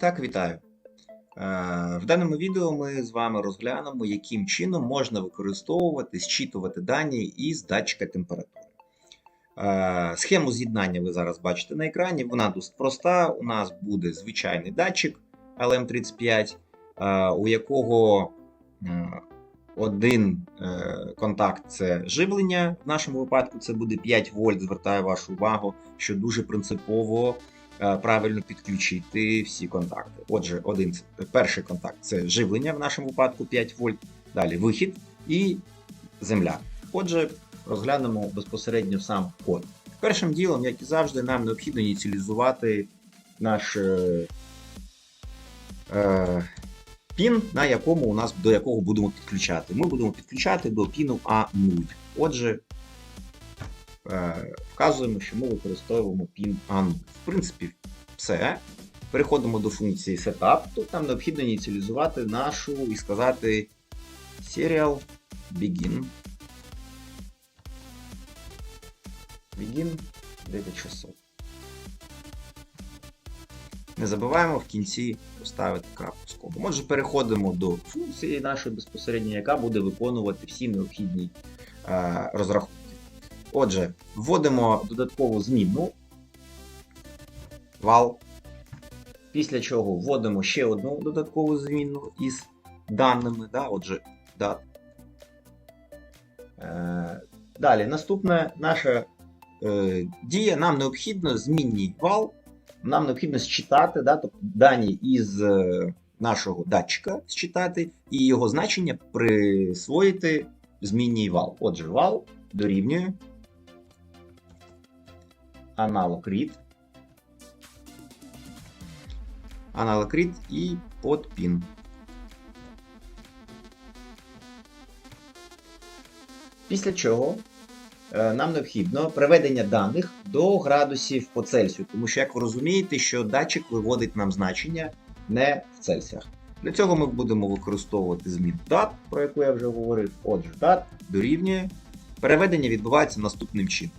Так, вітаю. Е, В даному відео ми з вами розглянемо, яким чином можна використовувати, зчитувати дані із датчика температури. Е, Схему з'єднання ви зараз бачите на екрані. Вона досить проста. У нас буде звичайний датчик LM35, е, у якого один контакт це живлення. В нашому випадку це буде 5 вольт. Звертаю вашу увагу, що дуже принципово правильно підключити всі контакти. Отже, один перший контакт це живлення в нашому випадку 5 вольт. Далі вихід і земля. Отже, розглянемо безпосередньо сам код. Першим ділом, як і завжди, нам необхідно ініціалізувати наш е, е, пін, на якому у нас до якого будемо підключати. Ми будемо підключати до піну А0. Отже, е, вказуємо, що ми використовуємо пін А0. В принципі, все. Переходимо до функції Setup. Тут нам необхідно ініціалізувати нашу і сказати serial begin. Begin 9600. Не забуваємо в кінці поставити крапку комом. Отже, переходимо до функції нашої безпосередньо, яка буде виконувати всі необхідні е, розрахунки. Отже, вводимо додаткову змінну вал. Після чого вводимо ще одну додаткову змінну із даними. Да? Отже, да. Е, далі, наступна наша е, дія. Нам необхідно змінній вал. Нам необхідно считати да, тобто дані із е, нашого датчика считати і його значення присвоїти змінній вал. Отже, вал дорівнює аналог read, аналог read і подпін. Після чого е, нам необхідно приведення даних до градусів по Цельсію, тому що, як ви розумієте, що датчик виводить нам значення не в Цельсіях. Для цього ми будемо використовувати зміну DAT, про яку я вже говорив. Отже, DAT дорівнює. Переведення відбувається наступним чином: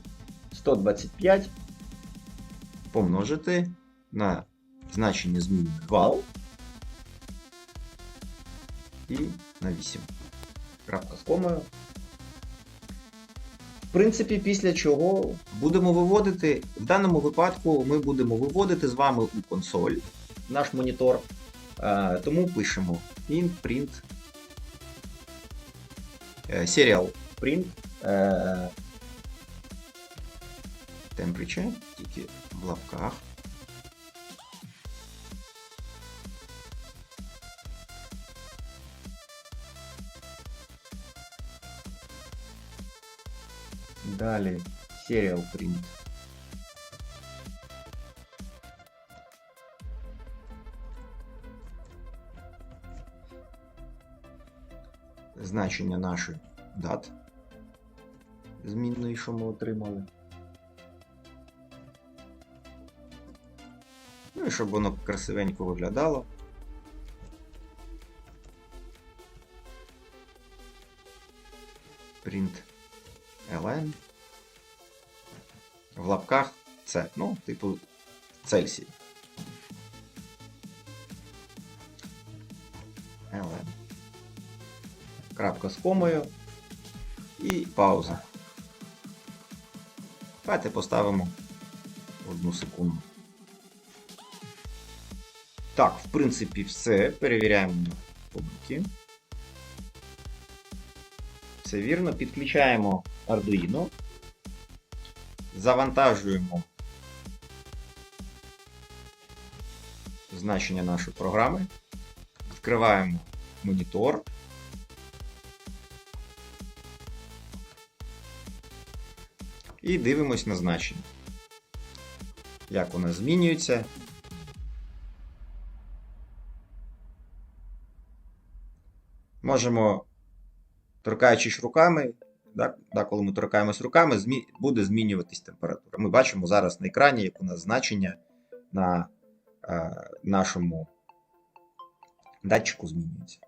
125 помножити на значення зміни вал і на 8. Крапка з комою. В принципі, після чого будемо виводити. В даному випадку ми будемо виводити з вами у консоль наш монітор. Е, Тому пишемо in print е, serial print е, temperature, тільки в лапках. Далі serial print. Значення наших дат змінної, що ми отримали. Ну і щоб воно красивенько виглядало. Print ln. В лапках це, ну, типу, Цельсій. ln. Крапка з комою і пауза. Давайте поставимо одну секунду. Так, в принципі, все. Перевіряємо помилки. Все вірно. Підключаємо Arduino. Завантажуємо значення нашої програми. Відкриваємо монітор. І дивимось на значення. Як воно змінюється. Можемо, торкаючись руками, так, так, коли ми торкаємось руками, змі... буде змінюватись температура. Ми бачимо зараз на екрані, як у нас значення на е, нашому датчику змінюється.